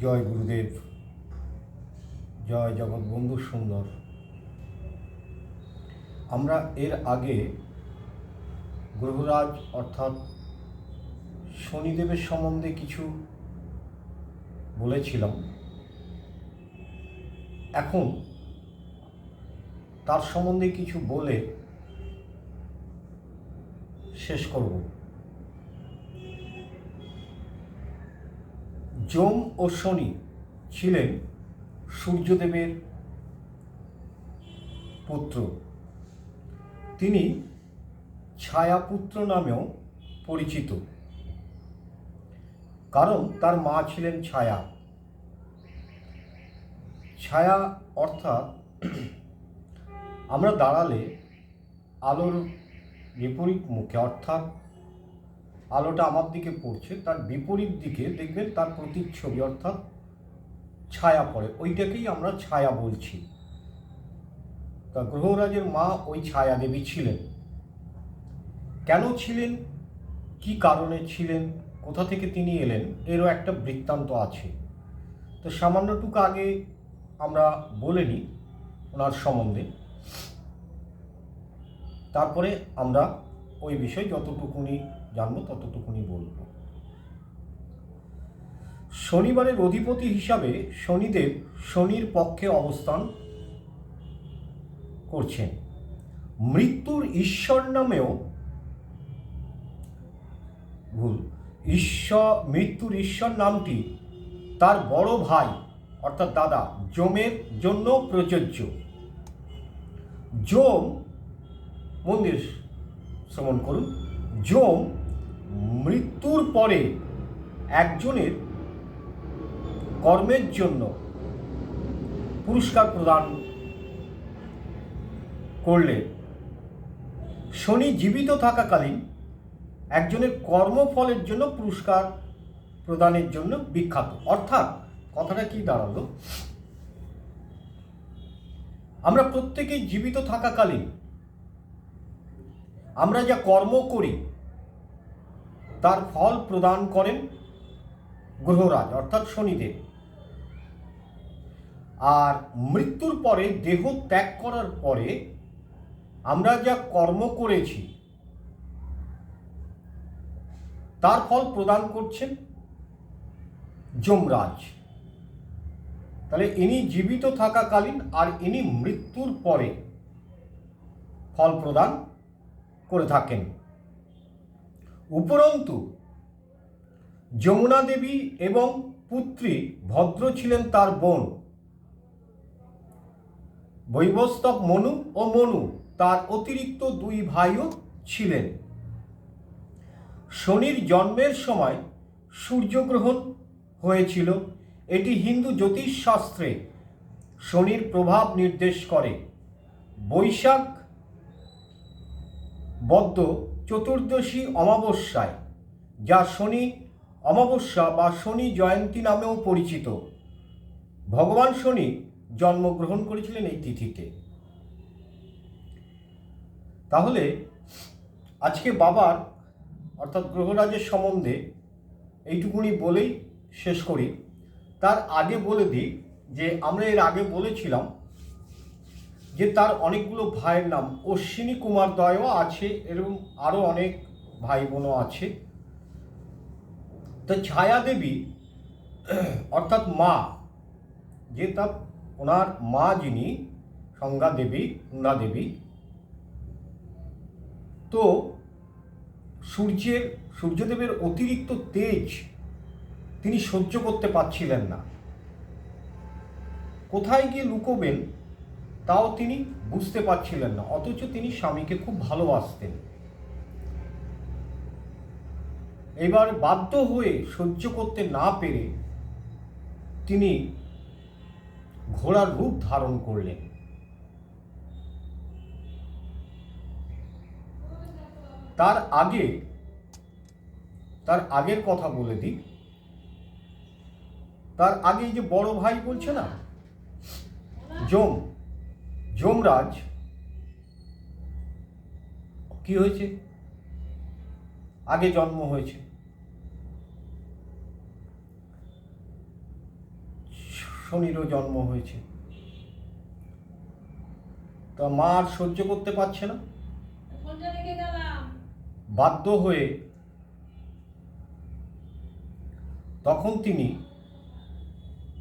জয় গুরুদেব, জয় জগৎবন্ধু সুন্দর। আমরা এর আগে গ্রহরাজ অর্থাৎ শনিদেবের সম্বন্ধে কিছু বলেছিলাম। এখন তার সম্বন্ধে কিছু বলে শেষ করব। যম ও শনি ছিলেন সূর্যদেবের পুত্র। তিনি ছায়াপুত্র নামেও পরিচিত। কারণ তার মা ছিলেন ছায়া। ছায়া অর্থাৎ আমরা দাঁড়ালে আলোর বিপরীত মুখে অর্থাৎ আলোটা আমার দিকে পড়ছে, তার বিপরীত দিকে দেখবেন তার প্রতিচ্ছবি অর্থাৎ ছায়া পড়ে, ওইটাকেই আমরা ছায়া বলছি। তা গ্রহরাজের মা ওই ছায়া দেবী ছিলেন। কেন ছিলেন? কি কারণে ছিলেন? কোথা থেকে তিনি এলেন? এরও একটা বৃত্তান্ত আছে। তো সামান্যটুকু আগে আমরা বলে নিই ওনার সম্বন্ধে। তারপরে আমরা ওই বিষয়ে যতটুকুনি জানব, ততটুকুনি বলব। শনিবারের অধিপতি হিসাবে শনিদেব শনির পক্ষে অবস্থান করছেন। মৃত্যুর ঈশ্বর নামেও ভুল। ঈশ্বর, মৃত্যুর ঈশ্বর নামটি তার বড় ভাই, অর্থাৎ দাদা জমের জন্য প্রযোজ্য। জম মন্দির শ্রবণ করুন। জম মৃত্যুর পরে একজনের কর্মের জন্য পুরস্কার প্রদান করলে। শনি জীবিত থাকাকালীন একজনের কর্মফলের জন্য পুরস্কার প্রদানের জন্য বিখ্যাত। অর্থাৎ কথাটা কি দাঁড়াল? আমরা প্রত্যেকেই জীবিত থাকাকালীন আমরা যা কর্ম করি, তার ফল প্রদান করেন গ্রহরাজ, অর্থাৎ শনিদেব। আর মৃত্যুর পরে, দেহ ত্যাগ করার পরে আমরা যা কর্ম করেছি, তার ফল প্রদান করছেন যমরাজ। তাহলে ইনি জীবিত থাকাকালীন আর ইনি মৃত্যুর পরে ফল প্রদান থাকেন। উপরন্তু, যমুনা দেবী এবং পুত্রী ভদ্র ছিলেন তার বোন। বৈবস্তব মনু ও মনু তার অতিরিক্ত দুই ভাইও ছিলেন। শনির জন্মের সময় সূর্যগ্রহণ হয়েছিল। এটি হিন্দু জ্যোতিষশাস্ত্রে শনির প্রভাব নির্দেশ করে। বৈশাখ বদ্ধ চতুর্দশী অমাবস্যায়, যা শনি অমাবস্যা বা শনি জয়ন্তী নামেও পরিচিত। ভগবান শনি জন্মগ্রহণ করেছিলেন এই তিথিতে। তাহলে আজকে বাবার, অর্থাৎ গ্রহরাজের সম্বন্ধে এইটুকুনি বলেই শেষ করি। তার আগে বলে দিই যে আমরা এর আগে বলেছিলাম যে তার অনেকগুলো ভাইয়ের নাম অশ্বিনী কুমার দয়ও আছে, এরকম আরও অনেক ভাই বোনও আছে। তো ছায়া দেবী, অর্থাৎ মা, যে তার, ওনার মা যিনি, সংজ্ঞা দেবী কুন্দা দেবী। তো সূর্যের, সূর্যদেবের অতিরিক্ত তেজ তিনি সহ্য করতে পারছিলেন না। কোথায় গিয়ে লুকোবেন? তাও তিনি বুঝতে পারছিলেন না, অথচ তিনি স্বামীকে খুব ভালোবাসতেন। এবার বাধ্য হয়ে সহ্য করতে না পেরে তিনি ঘোড়ার রূপ ধারণ করলেন। তার আগে, তার আগের কথা বলে দিই। তার আগে যে বড় ভাই বলছে না যম যমরাজ কি হয়েছে? আগে জন্ম হয়েছে। শনিরও জন্ম হয়েছে। তা মা আর সহ্য করতে পারছে না। বাধ্য হয়ে তখন তিনি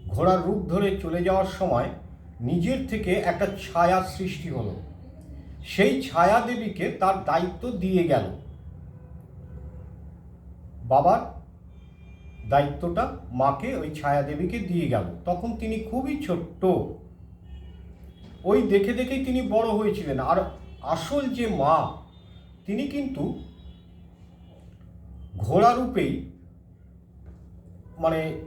ঘোড়ার রূপ ধরে চলে যাওয়ার সময় নিজের থেকে একটা ছায়া সৃষ্টি হলো। সেই ছায়া দেবীকে তার দায়িত্ব দিয়ে গেল। বাবার দায়িত্বটা মাকে ওই ছায়া দেবীকে দিয়ে গেল। তখন তিনি খুবই ছোট্ট। ওই দেখে দেখেই তিনি বড় হয়েছিলেন। আর আসল যে মা, তিনি কিন্তু ঘোড়া রূপেই মানে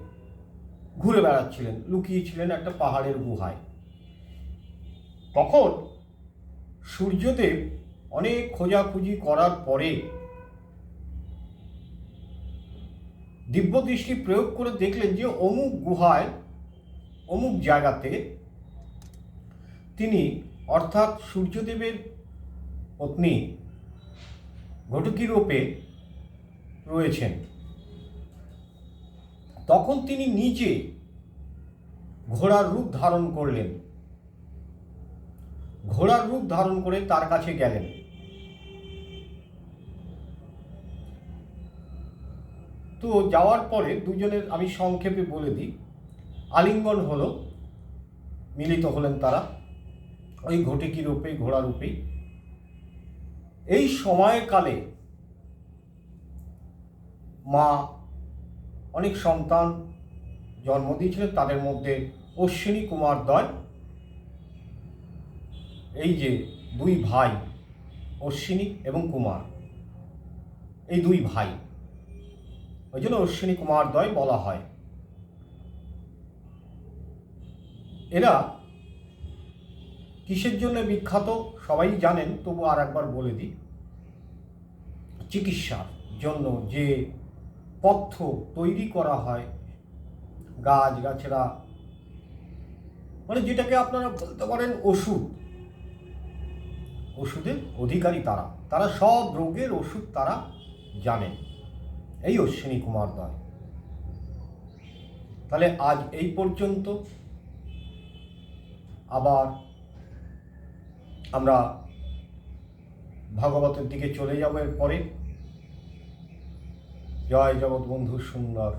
ঘুরে বেড়াচ্ছিলেন, লুকিয়েছিলেন একটা পাহাড়ের গুহায়। তখন সূর্যদেব অনেক খোঁজাখুঁজি করার পরে দিব্য দৃষ্টি প্রয়োগ করে দেখলেন যে অমুক গুহায়, অমুক জায়গাতে তিনি অর্থাৎ সূর্যদেবের পত্নী ঘটকি রূপে রয়েছেন। তখন তিনি নিজে ঘোড়ার রূপ ধারণ করলেন। ঘোড়ার রূপ ধারণ করে তার কাছে গেলেন। তো যাওয়ার পরে দুজনের আমি সংক্ষেপে বলে দিই, আলিঙ্গন হলো, মিলিত হলেন তারা, ওই ঘটিকি রূপে, ঘোড়া রূপেই এই সময়কালে মা অনেক সন্তান জন্ম দিয়েছিলেন, তাদের মধ্যে অশ্বিনী কুমার দয় এই যে দুই ভাই, অশ্বিনী এবং কুমার। এই দুই ভাই। ওই জন্য অশ্বিনী কুমার দয় বলা হয়। এরা কিসের জন্য বিখ্যাত সবাই জানেন, তবু আর একবার বলে দিই। চিকিৎসার জন্য যে পথ্য তৈরি করা হয়, গাছ গাছেরা মানে যেটাকে আপনারা বলতে পারেন ওষুধ ওষুধের অধিকারী তারা। তারা সব রোগের ওষুধ তারা জানেন এই অশ্বিনী কুমার দয় তাহলে আজ এই পর্যন্ত। আবার আমরা ভাগবতের দিকে চলে যাব এর পরে জয় জগৎ বন্ধু সুন্দর।